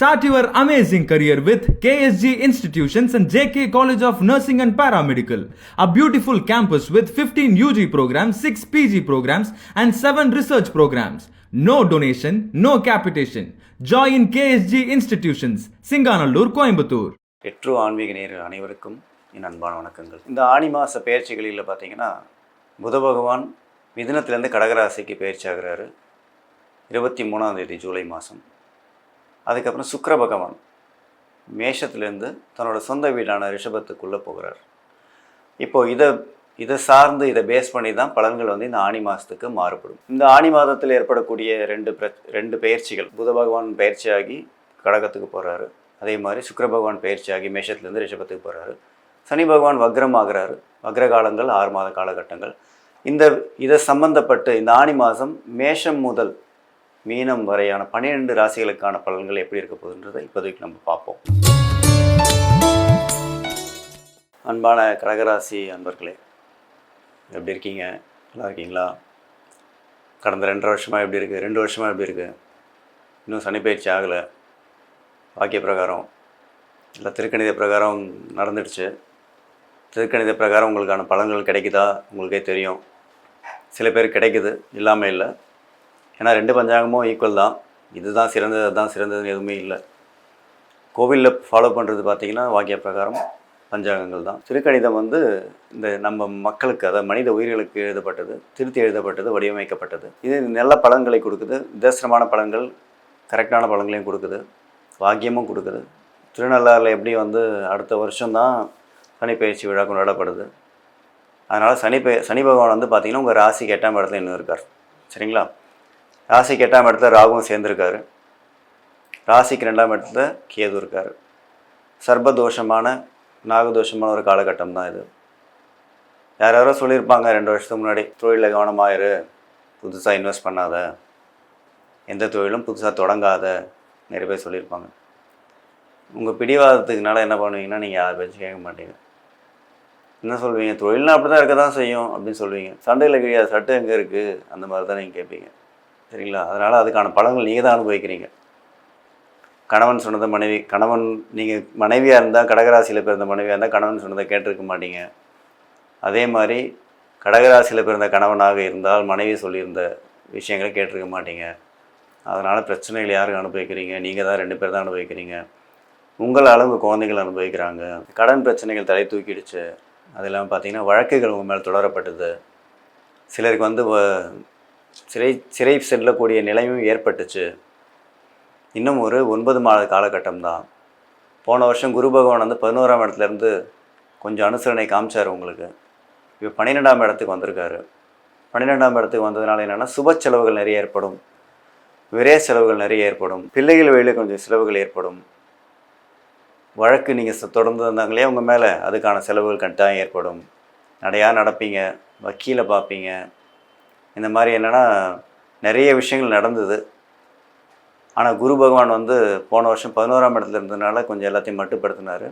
Start your amazing career with KSG Institutions and JK College of Nursing and Paramedical, a beautiful campus with 15 UG programs, 6 PG programs, and 7 research programs. No donation, no capitation. Join KSG Institutions, Singanallur, Coimbatore. பெட்ரோ ஆன்மீக நேயர்கள் அனைவருக்கும் என் அன்பான வணக்கங்கள் இந்த ஆணி மாத பயிற்சிகளில் பார்த்தீங்கன்னா புத பகவான் மிதுனத்திலேருந்து கடகராசிக்கு பயிற்சி ஆகிறாரு இருபத்தி மூணாம் தேதி ஜூலை மாதம் அதுக்கப்புறம் சுக்கர பகவான் மேஷத்துலேருந்து தன்னோட சொந்த வீடான ரிஷபத்துக்குள்ளே போகிறார். இப்போது இதை இதை சார்ந்து இதை பேஸ் பண்ணி தான் பலன்கள் வந்து இந்த ஆணி மாதத்துக்கு மாறுபடும். இந்த ஆணி மாதத்தில் ஏற்படக்கூடிய ரெண்டு பிர ரெண்டு பயிற்சிகள் புத பகவான் பயிற்சியாகி கடகத்துக்கு போகிறாரு அதே மாதிரி சுக்கர பகவான் பயிற்சியாகி மேஷத்துலேருந்து ரிஷபத்துக்கு போகிறாரு சனி பகவான் வக்ரம் ஆகிறாரு வக்ர காலங்கள் ஆறு மாத காலகட்டங்கள். இந்த இதை சம்பந்தப்பட்டு இந்த ஆணி மாதம் மேஷம் முதல் மீனம் வரையான பன்னிரெண்டு ராசிகளுக்கான பலன்கள் எப்படி இருக்க போகுதுன்றதை இப்போதைக்கு நம்ம பார்ப்போம். அன்பான கடகராசி அன்பர்களே எப்படி இருக்கீங்க? நல்லா இருக்கீங்களா? கடந்த ரெண்டரை வருஷமாக எப்படி இருக்குது ரெண்டு வருஷமாக எப்படி இருக்குது இன்னும் சனிப்பயிற்சி ஆகலை. வாக்கிய பிரகாரம் இல்லை திருக்கணித பிரகாரம் நடந்துடுச்சு. திருக்கணித பிரகாரம் உங்களுக்கான பலன்கள் கிடைக்குதா? உங்களுக்கே தெரியும். சில பேர் கிடைக்குது இல்லாமல் இல்லை. ஏன்னா ரெண்டு பஞ்சாங்கமும் ஈக்குவல் தான். இதுதான் சிறந்தது அதுதான் சிறந்ததுன்னு எதுவுமே இல்லை. கோவிலில் ஃபாலோ பண்ணுறது பார்த்தீங்கன்னா வாக்கிய பிரகாரம் பஞ்சாங்கங்கள் தான். திருக்கணிதம் வந்து இந்த நம்ம மக்களுக்கு அதாவது மனித உயிர்களுக்கு எழுதப்பட்டது திருத்தி எழுதப்பட்டது வடிவமைக்கப்பட்டது. இது நல்ல பலன்களை கொடுக்குது. நிதர்சனமான பலன்கள் கரெக்டான பலன்களையும் கொடுக்குது. வாக்கியமும் கொடுக்குது. திருநள்ளாறில் எப்படி வந்து அடுத்த வருஷம்தான் சனிப்பயிற்சி விழா கொண்டாடப்படுது. அதனால் சனி பய சனி பகவான் வந்து பார்த்திங்கன்னா உங்கள் ராசிக்கு எட்டாம் இடத்துல இன்னும் இருக்கார் சரிங்களா? ராசிக்கு எட்டாம் இடத்துல ராகுவும் சேர்ந்துருக்காரு. ராசிக்கு ரெண்டாம் இடத்துல கேது இருக்கார். சர்பதோஷமான நாகதோஷமான ஒரு காலகட்டம் தான் இது. யார் யாரோ சொல்லியிருப்பாங்க ரெண்டு வருஷத்துக்கு முன்னாடி தொழிலில் கவனமாயிரு புதுசாக இன்வெஸ்ட் பண்ணாத எந்த தொழிலும் புதுசாக தொடங்காத நிறைய பேர் சொல்லியிருப்பாங்க. உங்கள் பிடிவாதத்துக்குனால என்ன பண்ணுவீங்கன்னா நீங்கள் யார் பேச்சும் கேட்க மாட்டீங்க. என்ன சொல்வீங்க? தொழில்னா அப்படி தான் இருக்க தான் செய்யும் அப்படின்னு சொல்லுவீங்க சண்டையில் கிடையாது சட்டை எங்கே இருக்குது அந்த மாதிரி தான் நீங்கள் கேட்பீங்க. சரிங்களா? அதனால் அதுக்கான பலன்கள் நீங்கள் தான் அனுபவிக்கிறீங்க. கணவன் சொன்னதை மனைவி கணவன் நீங்கள் மனைவியாக இருந்தால் கடகராசியில் பிறந்த மனைவியாக இருந்தால் கணவன் சொன்னதை கேட்டிருக்க மாட்டீங்க. அதே மாதிரி கடகராசியில் பிறந்த கணவனாக இருந்தால் மனைவி சொல்லியிருந்த விஷயங்களை கேட்டிருக்க மாட்டீங்க. அதனால் பிரச்சனைகள் யாருக்கு அனுபவிக்கிறீங்க? நீங்கள் தான் ரெண்டு பேர் தான் அனுபவிக்கிறீங்க. உங்களால் உங்கள் குழந்தைகள் அனுபவிக்கிறாங்க. கடன் பிரச்சனைகள் தலை தூக்கிடுச்சு. அது இல்லாமல் பார்த்தீங்கன்னா வழக்குகள் உங்கள் மேலே தொடரப்பட்டது. சிலருக்கு வந்து வ- சிறை சிறை செல்லக்கூடிய நிலையும் ஏற்பட்டுச்சு. இன்னும் ஒரு ஒன்பது மாத காலகட்டம் தான் போன வருஷம் குரு பகவான் வந்து பதினோராம் இடத்துலேருந்து கொஞ்சம் அனுசரணை காமிச்சார் உங்களுக்கு. இப்போ பன்னிரெண்டாம் இடத்துக்கு வந்திருக்காரு. பன்னிரெண்டாம் இடத்துக்கு வந்ததுனால என்னென்னா சுப செலவுகள் நிறைய ஏற்படும். விரைய செலவுகள் நிறைய ஏற்படும். பிள்ளைகள் வழியில் கொஞ்சம் செலவுகள் ஏற்படும். வழக்கு நீங்கள் தொடர்ந்து வந்தாங்களே உங்கள் மேலே அதுக்கான செலவுகள் கட்டாயம் ஏற்படும். நடையாக நடப்பீங்க வக்கீலை பார்ப்பீங்க இந்த மாதிரி என்னென்னா நிறைய விஷயங்கள் நடந்தது. ஆனால் குரு பகவான் வந்து போன வருஷம் பதினோராம் இடத்துல இருந்ததுனால கொஞ்சம் எல்லாத்தையும் மட்டுப்படுத்தினார்.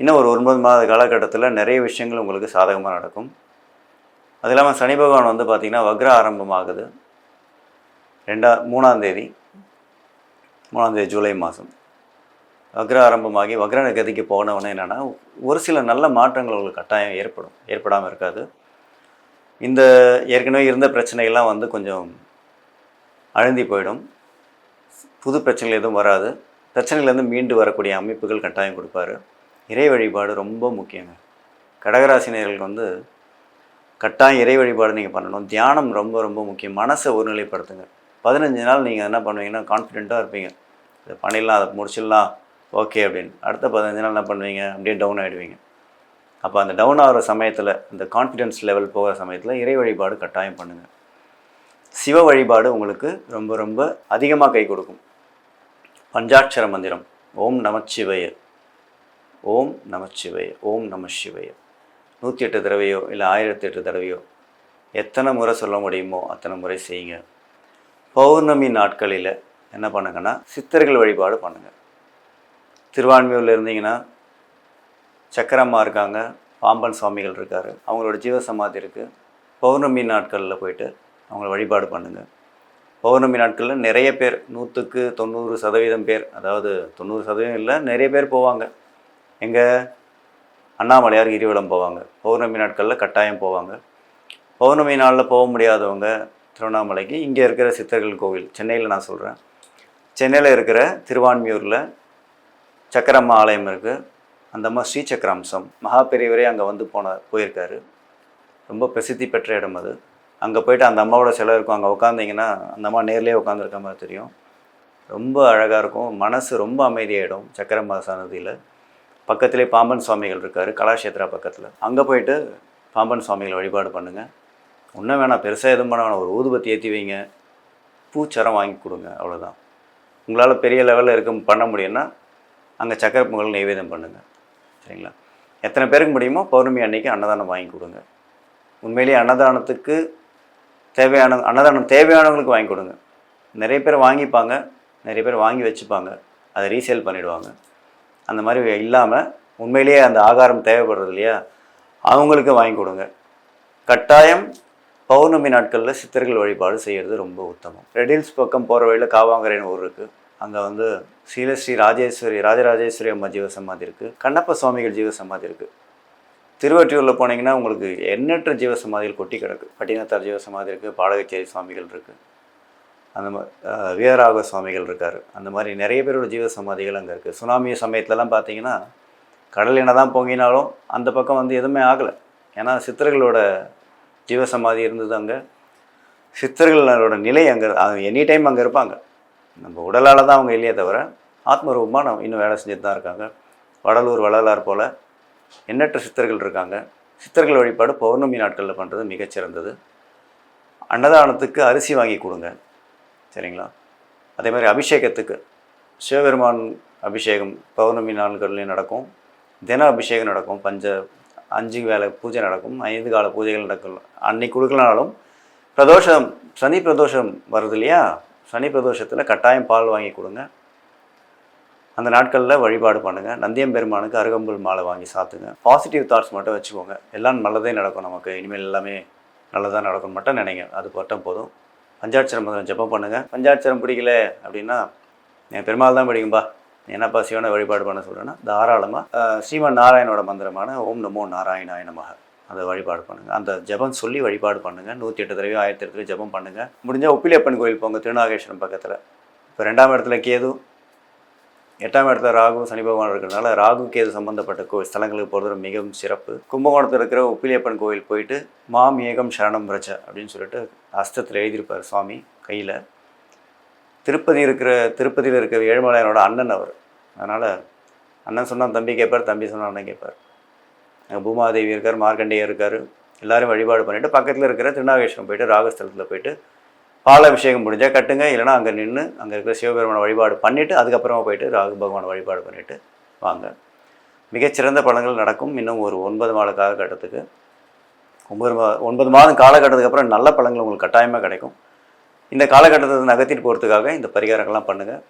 இன்னும் ஒரு ஒன்பது மாத காலகட்டத்தில் நிறைய விஷயங்கள் உங்களுக்கு சாதகமாக நடக்கும். அது இல்லாமல் சனி பகவான் வந்து பார்த்திங்கன்னா வக்ர ஆரம்பமாகுது. ரெண்டா மூணாம் தேதி. மூணாம் தேதி ஜூலை மாதம் வக்ர ஆரம்பமாகி வக்ர கதிக்கு போனவொன்னே என்னென்னா ஒரு சில நல்ல மாற்றங்கள் உங்களுக்கு கட்டாயம் ஏற்படும். ஏற்படாமல் இருக்காது. இந்த ஏற்கனவே இருந்த பிரச்சனைகள்லாம் வந்து கொஞ்சம் அழுந்தி போயிடும். புது பிரச்சனைகள் எதுவும் வராது. பிரச்சனையிலேருந்து மீண்டு வரக்கூடிய அமைப்புகள் கட்டாயம் கொடுப்பாரு. இறை வழிபாடு ரொம்ப முக்கியங்க. கடகராசினியர்களுக்கு வந்து கட்டாயம் இறை வழிபாடு நீங்கள் பண்ணணும். தியானம் ரொம்ப ரொம்ப முக்கியம். மனசை ஒருநிலைப்படுத்துங்க. பதினஞ்சு நாள் நீங்கள் என்ன பண்ணுவீங்கன்னா கான்ஃபிடெண்ட்டாக இருப்பீங்க. இதை பண்ணிடலாம் அதை முடிச்சிடலாம் ஓகே அப்படின்னு. அடுத்த பதினஞ்சு நாள் என்ன பண்ணுவீங்க? அப்படியே டவுன் ஆகிடுவீங்க அப்போ அந்த டவுன் ஆகிற சமயத்தில் இந்த கான்ஃபிடென்ஸ் லெவல் போகிற சமயத்தில் இறை வழிபாடு கட்டாயம் பண்ணுங்கள் சிவ வழிபாடு உங்களுக்கு ரொம்ப ரொம்ப அதிகமாக கை கொடுக்கும். பஞ்சாட்சர மந்திரம் ஓம் நமச்சிவய. ஓம் நமச்சிவய ஓம் நம சிவய நூற்றி எட்டு தடவையோ இல்லை ஆயிரத்தி எட்டு தடவையோ எத்தனை முறை சொல்ல முடியுமோ அத்தனை முறை செய்யுங்க. பௌர்ணமி நாட்களில் என்ன பண்ணுங்கன்னா சித்தர்கள் வழிபாடு பண்ணுங்கள் திருவான்மையூரில் இருந்தீங்கன்னா சக்கரம்மா இருக்காங்க பாம்பன் சுவாமிகள் இருக்கார். அவங்களோட ஜீவசமாதி இருக்குது பௌர்ணமி நாட்களில் போயிட்டு அவங்கள வழிபாடு பண்ணுங்கள் பௌர்ணமி நாட்களில் நிறைய பேர் நூற்றுக்கு தொண்ணூறு சதவீதம் பேர் அதாவது தொண்ணூறு சதவீதம் இல்லை நிறைய பேர் போவாங்க. எங்கள் அண்ணாமலையார் கிரிவலம் போவாங்க. பௌர்ணமி நாட்களில் கட்டாயம் போவாங்க. பௌர்ணமி நாளில் போக முடியாதவங்க திருவண்ணாமலைக்கு இங்கே இருக்கிற சித்தர்கள் கோவில் சென்னையில் நான் சொல்கிறேன் சென்னையில் இருக்கிற திருவான்மியூரில் சக்கரம்மா ஆலயம் இருக்குது அந்த அம்மா ஸ்ரீ சக்கராம்சம் மகா பெரியவரே அங்கே வந்து போன போயிருக்காரு. ரொம்ப பிரசித்தி பெற்ற இடம் அது. அங்கே போயிட்டு அந்த அம்மாவோட சிலை இருக்கும். அங்கே உட்காந்திங்கன்னா அந்த அம்மா நேர்லேயே உட்காந்துருக்க மாதிரி தெரியும். ரொம்ப அழகாக இருக்கும். மனசு ரொம்ப அமைதியாகிடும் சக்கரம்மா சன்னதியில் பக்கத்திலே பாம்பன் சுவாமிகள் இருக்கார் கலாஷேத்ரா பக்கத்தில். அங்கே போயிட்டு பாம்பன் சுவாமிகளை வழிபாடு பண்ணுங்கள் ஒன்றும் வேணாம் பெருசாக எதுவும் பண்ண வேணாம். ஒரு ஊதுபத்தி ஏற்றி வைங்க. பூச்சரம் வாங்கி கொடுங்க அவ்வளோதான் உங்களால் பெரிய லெவலில் இருக்க பண்ண முடியும்னா அங்கே சக்கரை பொங்கல் நைவேதம் பண்ணுங்கள் சரிங்களா? எத்தனை பேருக்கு முடியுமோ பௌர்ணமி அன்னைக்கு அன்னதானம் வாங்கி கொடுங்க. உண்மையிலேயே அன்னதானத்துக்கு தேவையான அன்னதானம் தேவையானவங்களுக்கு வாங்கி கொடுங்க. நிறைய பேர் வாங்கிப்பாங்க நிறைய பேர் வாங்கி வச்சுப்பாங்க. அதை ரீசேல் பண்ணிவிடுவாங்க அந்த மாதிரி இல்லாமல் உண்மையிலேயே அந்த ஆகாரம் தேவைப்படுறது இல்லையா? அவங்களுக்கு வாங்கி கொடுங்க. கட்டாயம் பௌர்ணமி நாட்களில் சித்தர்கள் வழிபாடு செய்கிறது ரொம்ப உத்தமம். ரெடில்ஸ் பக்கம் போகிற வழியில் காவாங்கரைன்னு ஊர் இருக்குது அங்கே வந்து ஸ்ரீலஸ்ரீ ராஜேஸ்வரி ராஜராஜேஸ்வரி அம்மா ஜீவ சமாதி இருக்குது கண்ணப்ப சுவாமிகள் ஜீவ சமாதி இருக்குது திருவற்றியூரில் போனீங்கன்னா உங்களுக்கு எண்ணற்ற ஜீவ சமாதிகள் கொட்டி கிடக்கு. பட்டினத்தார் ஜீவ சமாதி இருக்குது பாடகச்சேரி சுவாமிகள் இருக்குது அந்த மாதிரி வீரராக சுவாமிகள் இருக்கார். அந்த மாதிரி நிறைய பேரோட ஜீவ சமாதிகள் அங்கே இருக்குது சுனாமி சமயத்துலலாம் பார்த்தீங்கன்னா கடல் என்ன தான் பொங்கினாலும் அந்த பக்கம் வந்து எதுவுமே ஆகலை. ஏன்னா சித்தர்களோட ஜீவ சமாதி இருந்தது அங்கே. சித்தர்களோட நிலை அங்கே எனி டைம் அங்கே இருப்பாங்க. நம்ம உடலால் தான் அவங்க இல்லையே தவிர ஆத்மரூபமாக நம்ம இன்னும் வேலை செஞ்சுட்டு தான் இருக்காங்க. வடலூர் வள்ளலார் போல் எண்ணற்ற சித்தர்கள் இருக்காங்க. சித்தர்கள் வழிபாடு பௌர்ணமி நாட்களில் பண்ணுறது மிகச்சிறந்தது. அன்னதானத்துக்கு அரிசி வாங்கி கொடுங்க. சரிங்களா? அதே மாதிரி அபிஷேகத்துக்கு சிவபெருமான் அபிஷேகம் பௌர்ணமி நாட்கள்லேயும் நடக்கும். தின அபிஷேகம் நடக்கும். பஞ்ச அஞ்சு வேலை பூஜை நடக்கும். ஐந்து கால பூஜைகள் நடக்கும். அன்னைக்கு கொடுக்கலனாலும் பிரதோஷம் சனி பிரதோஷம் வருது இல்லையா? சனி பிரதோஷத்தில் கட்டாயம் பால் வாங்கி கொடுங்க. அந்த நாட்களில் வழிபாடு பண்ணுங்கள் நந்தியம் பெருமானுக்கு அருகம்புல் மாலை வாங்கி சாத்துங்க. பாசிட்டிவ் தாட்ஸ் மட்டும் வச்சுக்கோங்க. எல்லாம் நல்லதே நடக்கும் நமக்கு. இனிமேல் எல்லாமே நல்லதாக நடக்கும் மட்டும் நினைங்க. அது மட்டும் போதும். பஞ்சாட்சரம் மந்திரம் ஜெபம் பண்ணுங்கள் பஞ்சாட்சரம் பிடிக்கல அப்படின்னா என் பெருமாள் தான் பிடிக்கும்பா. நீ என்னப்பா சிவனை வழிபாடு பண்ண சொல்கிறேன்னா தாராளமாக ஸ்ரீமன் நாராயணோட மந்திரமான ஓம் நமோ நாராயணாய நமக அந்த வழிபாடு பண்ணுங்கள் அந்த ஜெபம் சொல்லி வழிபாடு பண்ணுங்கள் நூற்றி எட்டு தடவை ஆயிரத்தி எட்டு தடவை ஜெபம் பண்ணுங்கள் முடிஞ்சால் உப்பிலியப்பன் கோயில் போங்க திருநாகேஸ்வரம் பக்கத்தில். இப்போ ரெண்டாம் இடத்துல கேது எட்டாம் இடத்துல ராகு சனி பகவான் இருக்கிறதுனால ராகு கேது சம்பந்தப்பட்ட கோவில் ஸ்தலங்களுக்கு போகிறது மிகவும் சிறப்பு. கும்பகோணத்தில் இருக்கிற உப்பிலியப்பன் கோயில் போயிட்டு மாம் ஏகம் சரணம் பிரச்ச அப்படின்னு சொல்லிட்டு அஸ்தத்தில் எழுதியிருப்பார் சுவாமி கையில். திருப்பதி இருக்கிற திருப்பதியில் இருக்கிற ஏழுமலையனோட அண்ணன் அவர். அதனால் அண்ணன் சொன்னால் தம்பி கேட்பார் தம்பி சொன்னால் அண்ணன் கேட்பார் பூமாதேவி இருக்கார் மார்க்கண்டேயர் இருக்கார். எல்லாரும் வழிபாடு பண்ணிவிட்டு பக்கத்தில் இருக்கிற திருநாகேஸ்வரம் போயிட்டு ராகஸ்தலத்தில் போயிட்டு பால் அபிஷேகம் முடிஞ்சால் கட்டுங்க. இல்லைனா அங்கே நின்று அங்கே இருக்கிற சிவபெருமான வழிபாடு பண்ணிவிட்டு அதுக்கப்புறமா போயிட்டு ராகு பகவானை வழிபாடு பண்ணிவிட்டு வாங்க. மிகச்சிறந்த பலன்கள் நடக்கும். இன்னும் ஒரு ஒன்பது மாத காலகட்டத்துக்கு. ஒன்பது மா ஒன்பது மாதம் காலகட்டத்துக்கு அப்புறம் நல்ல பழங்கள் உங்களுக்கு கட்டாயமாக கிடைக்கும். இந்த காலகட்டத்தை நகர்த்திட்டு போகிறதுக்காக இந்த பரிகாரங்கள்லாம் பண்ணுங்கள்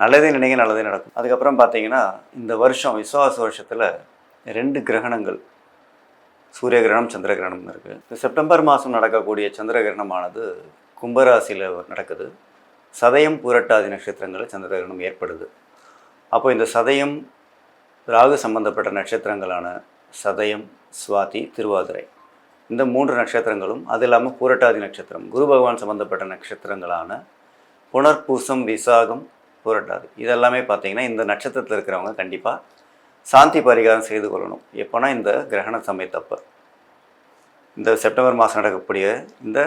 நல்லதே நினைங்க நல்லதே நடக்கும். அதுக்கப்புறம் பார்த்தீங்கன்னா இந்த வருஷம் விசுவாச வருஷத்தில் ரெண்டு கிரகணங்கள். சூரிய கிரகணம் சந்திர கிரகணம் இருக்குது இந்த செப்டம்பர் மாதம் நடக்கக்கூடிய சந்திர கிரகணமானது கும்பராசியில் நடக்குது. சதயம் பூரட்டாதி நட்சத்திரங்களில் சந்திர கிரகணம் ஏற்படுது. அப்போ இந்த சதயம் ராகு சம்பந்தப்பட்ட நட்சத்திரங்களான சதயம் சுவாதி திருவாதிரை. இந்த மூன்று நட்சத்திரங்களும் அது இல்லாமல் பூரட்டாதி நட்சத்திரம் குரு பகவான் சம்பந்தப்பட்ட நட்சத்திரங்களான புனர்பூசம் விசாகம் பூரட்டாதி. இதெல்லாமே பார்த்தீங்கன்னா இந்த நட்சத்திரத்தில் இருக்கிறவங்க கண்டிப்பாக சாந்தி பரிகாரம் செய்து கொள்ளணும். எப்போனா இந்த கிரகண சமயத்தப்போ. இந்த செப்டம்பர் மாதம் நடக்கக்கூடிய இந்த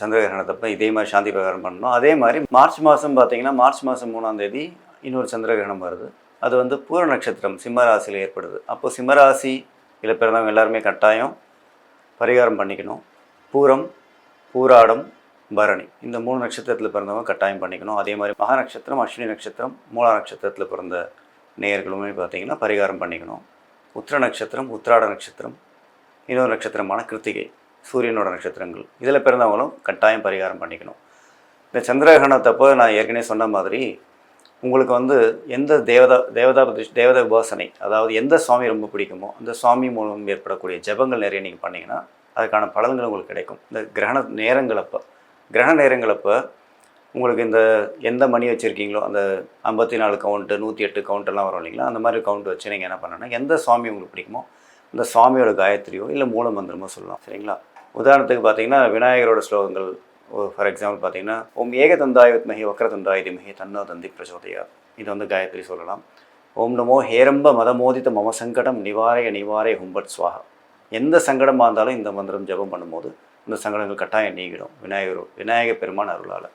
சந்திர கிரகணத்தப்போ இதே மாதிரி சாந்தி பரிகாரம் பண்ணணும். அதே மாதிரி மார்ச் மாதம் பார்த்தீங்கன்னா மார்ச் மாதம் மூணாம் தேதி இன்னொரு சந்திர கிரகணம் வருது. அது வந்து பூர நட்சத்திரம் சிம்மராசியில் ஏற்படுது. அப்போ சிம்மராசி இதில் பிறந்தவங்க எல்லாருமே கட்டாயம் பரிகாரம் பண்ணிக்கணும். பூரம் பூராடம் பரணி இந்த மூணு நட்சத்திரத்தில் பிறந்தவங்க கட்டாயம் பண்ணிக்கணும். அதே மாதிரி மகா நட்சத்திரம் அஸ்வினி நட்சத்திரம் மூலா நட்சத்திரத்தில் பிறந்த நேயர்களுமே பார்த்தீங்கன்னா பரிகாரம் பண்ணிக்கணும். உத்திர நட்சத்திரம் உத்திராட நட்சத்திரம் இன்னொரு நட்சத்திரமான கிருத்திகை சூரியனோட நட்சத்திரங்கள். இதில் பிறந்தவங்களும் கட்டாயம் பரிகாரம் பண்ணிக்கணும். இந்த சந்திரகிரகணத்தப்போ நான் ஏற்கனவே சொன்ன மாதிரி உங்களுக்கு வந்து எந்த தேவதா தேவதா தேவதா தேவத உபாசனை அதாவது எந்த சுவாமி ரொம்ப பிடிக்குமோ அந்த சுவாமி மூலம் ஏற்படக்கூடிய ஜெபங்கள் நிறைய நீங்கள் பண்ணிங்கன்னா அதுக்கான பலன்கள் உங்களுக்கு கிடைக்கும். இந்த கிரகண நேரங்களப்போ கிரகண நேரங்களப்போ உங்களுக்கு இந்த எந்த மணி வச்சுருக்கீங்களோ அந்த ஐம்பத்தி நாலு கவுண்ட்டு நூற்றி எட்டு கவுண்டெல்லாம் வரும் இல்லைங்களா? அந்த மாதிரி கவுண்ட் வச்சு நீங்கள் என்ன பண்ணணும்னா எந்த சுவாமி உங்களுக்கு பிடிக்குமோ அந்த சுவாமியோட காயத்ரியோ இல்லை மூல மந்திரமோ சொல்லலாம் சரிங்களா? உதாரணத்துக்கு பார்த்தீங்கன்னா விநாயகரோட ஸ்லோகங்கள் ஃபார் எக்ஸாம்பிள் பார்த்தீங்கன்னா ஓம் ஏகதந்தாய வித்மகி வக்ரதந்தாய திமகி தன்னோ தந்தி பிரச்சோதயா இது வந்து காயத்ரி சொல்லலாம். ஓம் நமோ ஹேரம்ப மதமோதித்த மம சங்கடம் நிவாரய நிவாரய ஹும்பட் சுவாகா எந்த சங்கடமாக இருந்தாலும் இந்த மந்திரம் ஜெபம் பண்ணும்போது இந்த சங்கடங்கள் கட்டாயம் நீங்கிடும். விநாயகர் விநாயக பெருமான் அருளால்.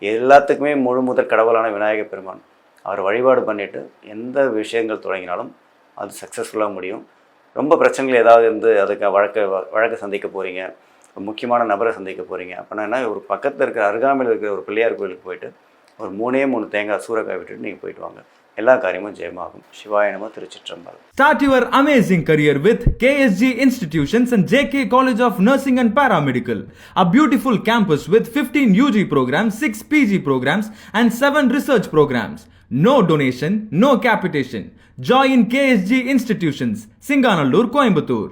எல்லாத்துக்குமே முழு முதற் கடவுளான விநாயக பெருமான். அவர் வழிபாடு பண்ணிட்டு எந்த விஷயங்கள் தொடங்கினாலும் அது சக்ஸஸ்ஃபுல்லாக முடியும். ரொம்ப பிரச்சனைகள் ஏதாவது இருந்து அதுக்கு வழக்க வழக்கு சந்திக்க போகிறீங்க முக்கியமான நபரை சந்திக்க போகிறீங்க அப்படின்னா என்ன? ஒரு பக்கத்தில் இருக்கிற அருகாமையில் இருக்கிற ஒரு பிள்ளையார் கோயிலுக்கு போயிட்டு ஒரு மூணே மூணு தேங்காய் சூறக்காய் விட்டுட்டு நீங்கள் போயிட்டு வாங்க. எல்லா காரியமும் ஜெயமாகும் சிவாய நம திருச்சிற்றம்பலம் Start your amazing career with KSG Institutions and JK College of Nursing and Paramedical, a beautiful campus with 15 UG programs, 6 PG programs, and 7 research programs. No donation, no capitation. Join KSG Institutions, Singanallur, Coimbatore.